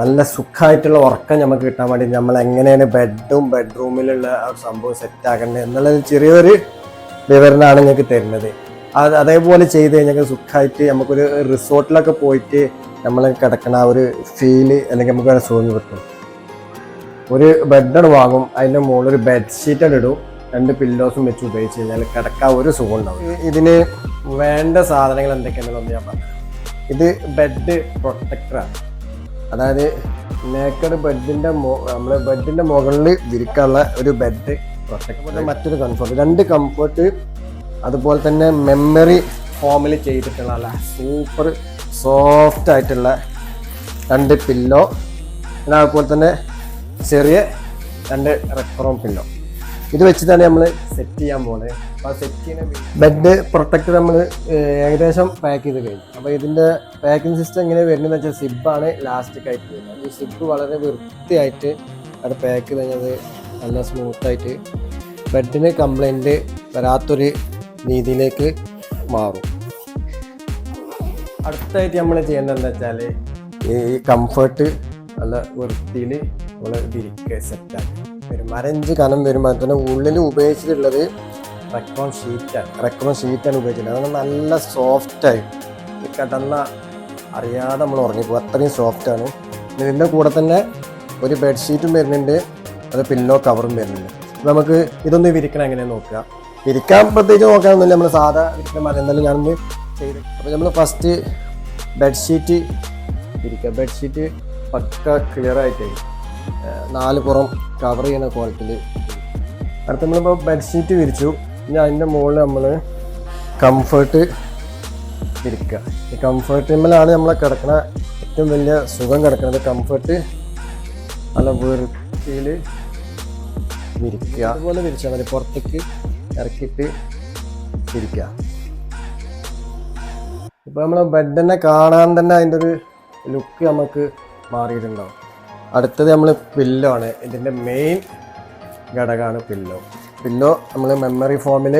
നല്ല സുഖമായിട്ടുള്ള ഉറക്കം നമുക്ക് കിട്ടാൻ വേണ്ടി നമ്മൾ എങ്ങനെയാണ് ബെഡും ബെഡ്റൂമിലുള്ള ആ സംഭവം സെറ്റ് ആക്കേണ്ടത് എന്നുള്ള ചെറിയൊരു വിവരണമാണ് ഞങ്ങൾക്ക് തരുന്നത്. അത് അതേപോലെ ചെയ്ത് കഴിഞ്ഞാൽ സുഖമായിട്ട് നമുക്കൊരു റിസോർട്ടിലൊക്കെ പോയിട്ട് നമ്മൾ കിടക്കണ ആ ഒരു ഫീൽ അല്ലെങ്കിൽ നമുക്ക് വേറെ സുഖം കിട്ടും. ഒരു ബെഡാണ് വാങ്ങും അതിന്റെ മുകളിൽ ഒരു ബെഡ് ഷീറ്റാണ് ഇടും രണ്ട് പില്ലോസും വെച്ച് ഉപയോഗിച്ച് കഴിഞ്ഞാൽ കിടക്കാൻ ഒരു സുഖം ഉണ്ടാവും. ഇതിന് വേണ്ട സാധനങ്ങൾ എന്തൊക്കെയാണെന്ന് ഞാൻ പറഞ്ഞു ഇത് ബെഡ് പ്രൊട്ടക്ടറാണ് അതായത് നേക്കഡ് ബെഡിന്റെ നമ്മുടെ ബെഡിന്റെ മുകളിൽ വിരിക്കാനുള്ള ഒരു ബെഡ് പ്രൊട്ടക്ട് മറ്റൊരു കംഫർട്ട് രണ്ട് കംഫർട്ട് അതുപോലെ തന്നെ മെമ്മറി ഫോമിൽ ചെയ്തിട്ടുള്ള സൂപ്പർ സോഫ്റ്റ് ആയിട്ടുള്ള രണ്ട് പില്ലോ പിന്നെ അതുപോലെ തന്നെ ചെറിയ രണ്ട് റെക്കറോം പില്ലോ ഇത് വെച്ചിട്ടാണ് നമ്മൾ സെറ്റ് ചെയ്യാൻ പോകുന്നത് അപ്പോൾ സെറ്റ് ചെയ്യുന്ന ബെഡ് പ്രൊട്ടക്ട് നമ്മൾ ഏകദേശം പാക്ക് ചെയ്ത് കഴിഞ്ഞു. അപ്പോൾ ഇതിന്റെ പാക്കിംഗ് സിസ്റ്റം എങ്ങനെ വരുന്നതെന്ന് വെച്ചാൽ സിബാണ് ലാസ്റ്റിക് ആയിട്ട് വരുന്നത്. ഈ സിബ് വളരെ വൃത്തിയായിട്ട് അത് പാക്ക് ചെയ്ത് കഴിഞ്ഞാൽ നല്ല സ്മൂത്തായിട്ട് ബെഡിന് കംപ്ലൈന്റ് വരാത്തൊരു രീതിയിലേക്ക് മാറും. അടുത്തായിട്ട് നമ്മൾ ചെയ്യേണ്ടത് എന്താ വെച്ചാൽ ഈ കംഫർട്ട് നല്ല വൃത്തിയിൽ നമ്മൾ ഇതിരിക്കുക സെറ്റാക്കി വരും. അരഞ്ച് കനം വരുമ്പോൾ തന്നെ ഉള്ളിൽ ഉപയോഗിച്ചിട്ടുള്ളത് റെക്കോൺ ഷീറ്റാണ്. റെക്കോൺ ഷീറ്റാണ് ഉപയോഗിച്ചിട്ടുള്ളത്. അത് നല്ല സോഫ്റ്റായി കിടന്ന അറിയാതെ നമ്മൾ ഉറങ്ങിപ്പോകും. അത്രയും സോഫ്റ്റാണ് ഇതിന്റെ കൂടെ തന്നെ ഒരു ബെഡ്ഷീറ്റും വരുന്നുണ്ട്. അത് പില്ലോ കവറും വരുന്നുണ്ട്. നമുക്ക് ഇതൊന്ന് വിരിക്കണം എങ്ങനെയാണ് നോക്കുക. വിരിക്കാൻ പ്രത്യേകിച്ച് നോക്കാനൊന്നുമില്ല. നമ്മൾ സാധാ വിരിക്കുന്ന മരം എന്തായാലും ഞാനൊന്ന് ചെയ്ത് അപ്പോൾ നമ്മൾ ഫസ്റ്റ് ബെഡ്ഷീറ്റ് വിരിക്കുക. ബെഡ്ഷീറ്റ് പക്ക ക്ലിയർ ആയിട്ട് ഏഹ് നാല് പുറം കവർ ചെയ്യുന്ന ക്വാളിറ്റിയിൽ അടുത്ത നമ്മളിപ്പോൾ ബെഡ്ഷീറ്റ് വിരിച്ചു. ഇനി അതിന്റെ മുകളിൽ നമ്മൾ കംഫേർട്ട് വിരിക്കുക ഈ കംഫേർട്ടിന്മേലാണ് നമ്മൾ കിടക്കുന്ന ഏറ്റവും വലിയ സുഖം കിടക്കുന്നത് കംഫേർട്ട് നല്ല വൃത്തിയിൽ വിരിക്കുക അതുപോലെ വിരിച്ചാൽ മതി. പുറത്തേക്ക് ഇറക്കിയിട്ട് വിരിക്കുക ഇപ്പോൾ നമ്മൾ ബെഡ് തന്നെ കാണാൻ തന്നെ അതിന്റെ ഒരു ലുക്ക് നമുക്ക് മാറിയിട്ടുണ്ടാവും. അടുത്തത് നമ്മൾ പില്ലോ ആണ്. ഇതിന്റെ മെയിൻ ഘടകമാണ് പില്ലോ പില്ലോ നമ്മൾ മെമ്മറി ഫോമിൽ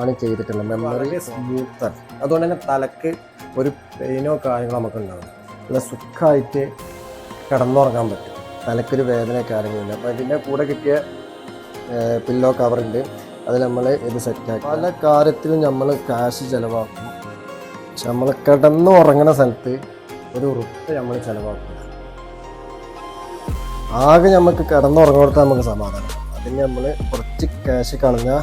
ആണ് ചെയ്തിട്ടുള്ളത്. മെമ്മറി സ്മൂത്ത് അതുകൊണ്ട് തന്നെ തലക്ക് ഒരു പെയിനോ കാര്യങ്ങളോ നമുക്ക് ഉണ്ടാവില്ല നല്ല സുഖമായിട്ട് കിടന്നുറങ്ങാൻ പറ്റും. തലക്കൊരു വേദന കാര്യങ്ങളില്ല അപ്പോൾ ഇതിന്റെ കൂടെ കിട്ടിയ പില്ലോ കവറുണ്ട് അത് നമ്മൾ ഇത് സെറ്റാക്കി പല കാര്യത്തിലും നമ്മൾ കാശ് ചിലവാക്കും. പക്ഷെ നമ്മൾ കിടന്ന് ഉറങ്ങുന്ന സ്ഥലത്ത് ഒരു ഉറുപ്പ് നമ്മൾ ചിലവാക്കില്ല ആകെ നമുക്ക് കിടന്നുറങ്ങുന്നിടത്ത് നമുക്ക് സമാധാനം. അതിന് നമ്മൾ കുറച്ച് ക്യാഷ് കളഞ്ഞാൽ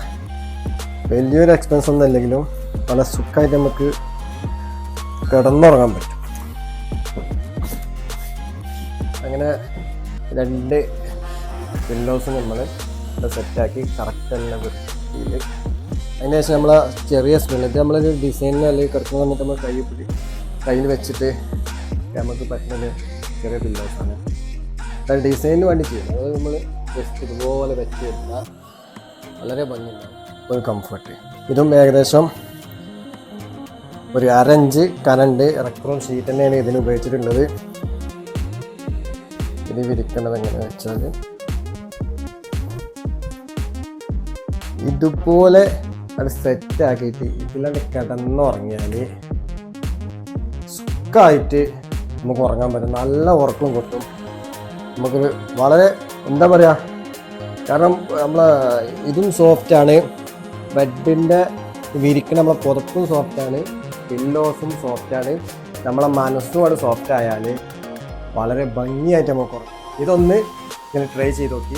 വലിയൊരു എക്സ്പെൻസ് ഒന്നും അല്ലെങ്കിലും നല്ല സുഖമായിട്ട് നമുക്ക് കിടന്നുറങ്ങാൻ പറ്റും. അങ്ങനെ രണ്ട് വിൻഡോസ് നമ്മൾ സെറ്റാക്കി കറക്റ്റ് തന്നെ വൃത്തിയിൽ അതിന് ശേഷം നമ്മൾ ചെറിയ സ്മെല്ല് നമ്മളൊരു ഡിസൈനിന് അല്ലെങ്കിൽ കിടക്കുന്ന സമയത്ത് നമ്മൾ കൈ പിടി കയ്യിൽ വെച്ചിട്ട് നമുക്ക് പറ്റുന്നത് ചെറിയ പില്ലോസാണ് അത് ഡിസൈനിന് വേണ്ടി ചെയ്യുന്നത് അത് നമ്മൾ ജസ്റ്റ് ഇതുപോലെ വെച്ച് കഴിഞ്ഞാൽ വളരെ ഭംഗിയുണ്ടാവും ഒരു കംഫർട്ട് ഇതും ഏകദേശം ഒരു അരഞ്ച് കനണ്ട് ഇറക്ട്രോൺ ഷീറ്റ് തന്നെയാണ് ഇതിന് ഉപയോഗിച്ചിട്ടുള്ളത്. ഇത് വിരിക്കേണ്ടത് എങ്ങനെയാണെന്ന് വെച്ചാൽ ഇതുപോലെ അത് സെറ്റ് ആക്കിയിട്ട് ഇതിലാണ്ട് കിടന്നുറങ്ങിയാൽ സുഖമായിട്ട് നമുക്ക് ഉറങ്ങാൻ പറ്റും. നല്ല ഉറക്കം കിട്ടും. നമുക്കൊരു വളരെ എന്താ പറയുക കാരണം നമ്മൾ ഇതും സോഫ്റ്റാണ് ബെഡിന്റെ വിരിക്കണ നമ്മളെ പുറത്തും സോഫ്റ്റാണ് പില്ലോസും സോഫ്റ്റാണ് നമ്മളെ മനസ്സും അത് സോഫ്റ്റ് ആയാൽ വളരെ ഭംഗിയായിട്ട് നമുക്ക് ഇതൊന്ന് ഇങ്ങനെ ട്രൈ ചെയ്ത് നോക്കി.